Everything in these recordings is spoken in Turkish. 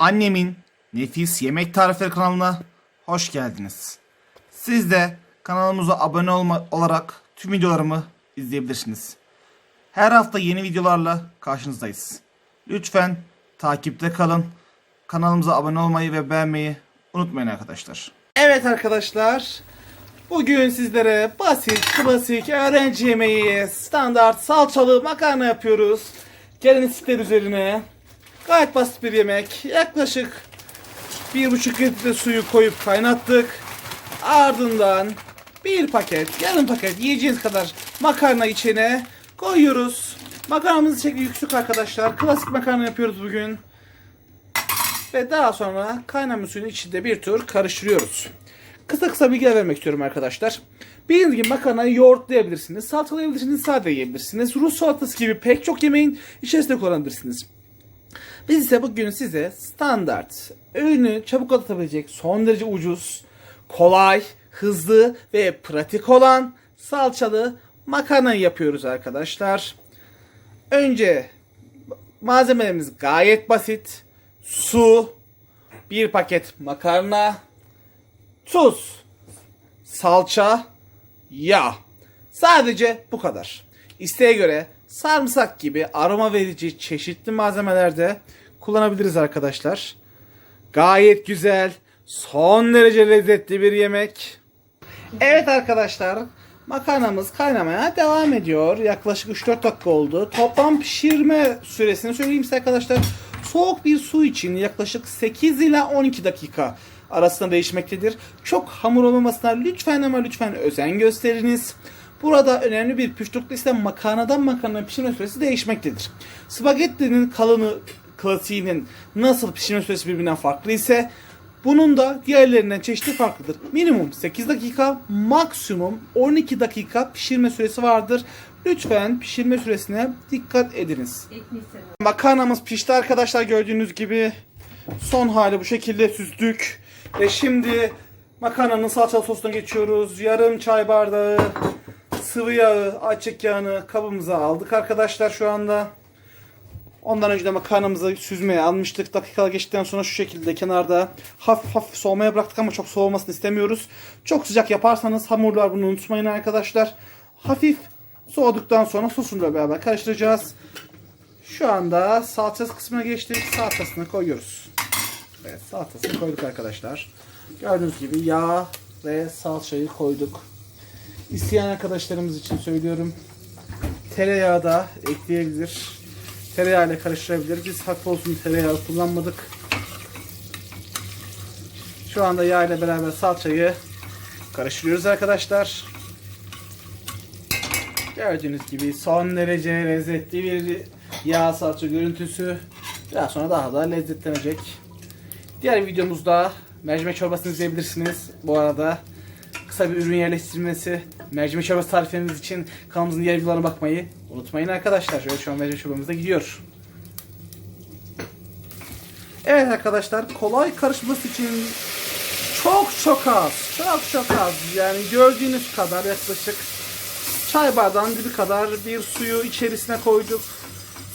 Annemin Nefis Yemek Tarifleri kanalına hoş geldiniz. Siz de kanalımıza abone olma olarak tüm videolarımı izleyebilirsiniz. Her hafta yeni videolarla karşınızdayız. Lütfen takipte kalın. Kanalımıza abone olmayı ve beğenmeyi unutmayın arkadaşlar. Evet arkadaşlar. Bugün sizlere basit, klasik öğrenci yemeği, standart salçalı makarna yapıyoruz. Gelin ister üzerine. Gayet basit bir yemek. Yaklaşık 1,5 litre suyu koyup kaynattık. Ardından bir paket, yarım paket yiyeceğiniz kadar makarna içine koyuyoruz. Makarnamızın şekli yüksek arkadaşlar. Klasik makarna yapıyoruz bugün. Ve daha sonra kaynamış suyun içinde bir tur karıştırıyoruz. Kısa kısa bilgiler vermek istiyorum arkadaşlar. Bildiğiniz gibi makarnayı yoğurtlayabilirsiniz, salçalayabilirsiniz, sade yiyebilirsiniz. Rus salatası gibi pek çok yemeğin içerisinde kullanabilirsiniz. Biz ise bugün size standart, öğünü çabuk atlatabilecek, son derece ucuz, kolay, hızlı ve pratik olan salçalı makarna yapıyoruz arkadaşlar. Önce malzemelerimiz gayet basit. Su, bir paket makarna, tuz, salça, yağ. Sadece bu kadar. İsteğe göre sarımsak gibi aroma verici çeşitli malzemelerde kullanabiliriz arkadaşlar. Gayet güzel, son derece lezzetli bir yemek. Evet arkadaşlar, makarnamız kaynamaya devam ediyor. Yaklaşık 3-4 dakika oldu. Toplam pişirme süresini söyleyeyim size arkadaşlar. Soğuk bir su için yaklaşık 8 ila 12 dakika arasında değişmektedir. Çok hamur olmamasına lütfen ama lütfen özen gösteriniz. Burada önemli bir noktası ise makarnadan makarna pişirme süresi değişmektedir. Spagettinin kalını klasiğinin nasıl pişirme süresi birbirinden farklı ise bunun da diğerlerinden çeşitli farklıdır. Minimum 8 dakika, maksimum 12 dakika pişirme süresi vardır. Lütfen pişirme süresine dikkat ediniz. Makarnamız pişti arkadaşlar gördüğünüz gibi. Son hali bu şekilde süzdük. Ve şimdi makarnanın salçalı sosuna geçiyoruz. Yarım çay bardağı sıvı yağı, açık yağını kabımıza aldık arkadaşlar şu anda. Ondan önce de makarnamızı süzmeye almıştık. Dakikalar geçtikten sonra şu şekilde kenarda hafif hafif soğumaya bıraktık ama çok soğumasını istemiyoruz. Çok sıcak yaparsanız hamurlar bunu unutmayın arkadaşlar. Hafif soğuduktan sonra sosuyla beraber karıştıracağız. Şu anda salçası kısmına geçtik. Salçasını koyuyoruz. Evet salçasını koyduk arkadaşlar. Gördüğünüz gibi yağ ve salçayı koyduk. İsteyen arkadaşlarımız için söylüyorum. Tereyağı da ekleyebilir. Tereyağı ile karıştırabilir. Biz hafif olsun tereyağı kullanmadık. Şu anda yağ ile beraber salçayı karıştırıyoruz arkadaşlar. Gördüğünüz gibi son derece lezzetli bir yağ salça görüntüsü. Daha sonra daha da lezzetlenecek. Diğer videomuzda mercimek çorbasını izleyebilirsiniz. Bu arada kısa bir ürün yerleştirmesi, mercimek çorbası tarifleriniz için kanalımızın diğer videolarına bakmayı unutmayın arkadaşlar. Şöyle şu an mercimek çorbamız gidiyor. Evet arkadaşlar kolay karışması için çok çok az, çok çok az yani gördüğünüz kadar yaklaşık çay bardağının dibi kadar bir suyu içerisine koyduk.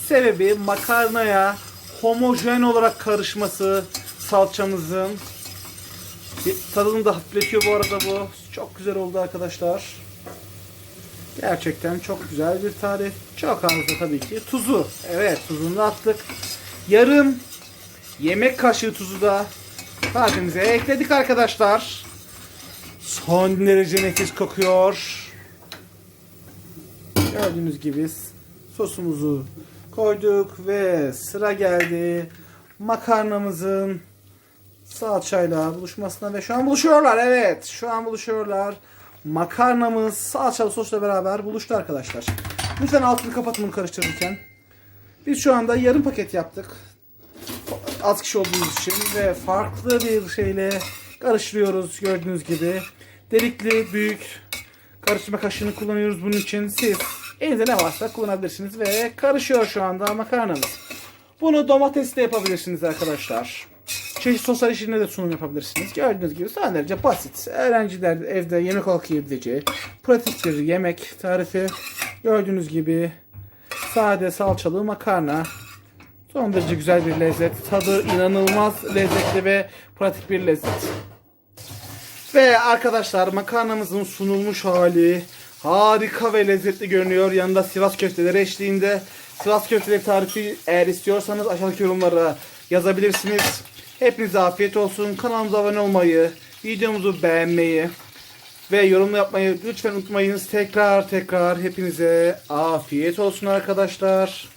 Sebebi makarnaya homojen olarak karışması salçamızın. Tadını da hafifletiyor bu arada bu. Çok güzel oldu arkadaşlar. Gerçekten çok güzel bir tarif. Çok az da tabii ki. Tuzu. Evet tuzunu attık. Yarım yemek kaşığı tuzu da tarifimize ekledik arkadaşlar. Son derece nefis kokuyor. Gördüğünüz gibi sosumuzu koyduk ve sıra geldi makarnamızın salçayla buluşmasına ve şu an buluşuyorlar. Evet, şu an buluşuyorlar. Makarnamız salçalı sosla beraber buluştu arkadaşlar. Lütfen altını kapatın karıştırırken. Biz şu anda yarım paket yaptık. Az kişi olduğumuz için ve farklı bir şeyle karıştırıyoruz gördüğünüz gibi. Delikli büyük karıştırma kaşığını kullanıyoruz bunun için. Siz elinizde ne varsa kullanabilirsiniz ve karışıyor şu anda makarnamız. Bunu domatesle yapabilirsiniz arkadaşlar. Çeşit soslar içinde de sunum yapabilirsiniz. Gördüğünüz gibi son derece basit. Öğrenciler evde yemek olarak yiyebileceği pratik bir yemek tarifi. Gördüğünüz gibi sade salçalı makarna. Son derece güzel bir lezzet. Tadı inanılmaz lezzetli ve pratik bir lezzet. Ve arkadaşlar makarnamızın sunulmuş hali harika ve lezzetli görünüyor. Yanında Sivas köfteleri eşliğinde. Sivas köfteleri tarifi eğer istiyorsanız aşağıdaki yorumlara yazabilirsiniz. Hepinize afiyet olsun. Kanalımıza abone olmayı, videomuzu beğenmeyi ve yorum yapmayı lütfen unutmayınız. Tekrar tekrar hepinize afiyet olsun arkadaşlar.